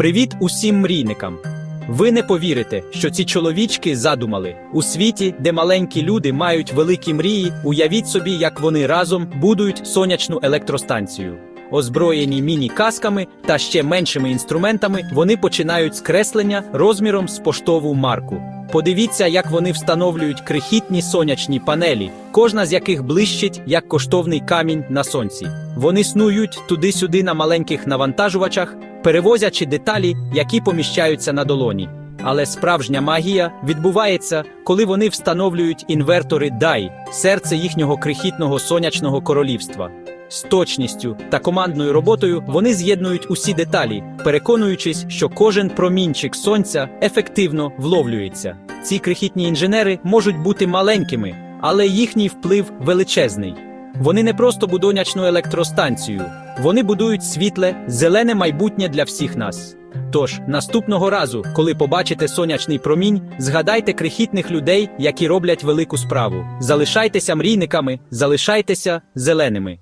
Привіт усім мрійникам! Ви не повірите, що ці чоловічки задумали у світі, де маленькі люди мають великі мрії. Уявіть собі, як вони разом будують сонячну електростанцію. Озброєні міні-касками та ще меншими інструментами, вони починають з креслення розміром з поштову марку. Подивіться, як вони встановлюють крихітні сонячні панелі, кожна з яких блищить як коштовний камінь на сонці. Вони снують туди-сюди на маленьких навантажувачах, перевозячи деталі, які поміщаються на долоні. Але справжня магія відбувається, коли вони встановлюють інвертори DAI, серце їхнього крихітного сонячного королівства. З точністю та командною роботою вони з'єднують усі деталі, переконуючись, що кожен промінчик сонця ефективно вловлюється. Ці крихітні інженери можуть бути маленькими, але їхній вплив величезний. Вони не просто будонячну електростанцію, вони будують світле, зелене майбутнє для всіх нас. Тож, наступного разу, коли побачите сонячний промінь, згадайте крихітних людей, які роблять велику справу. Залишайтеся мрійниками, залишайтеся зеленими.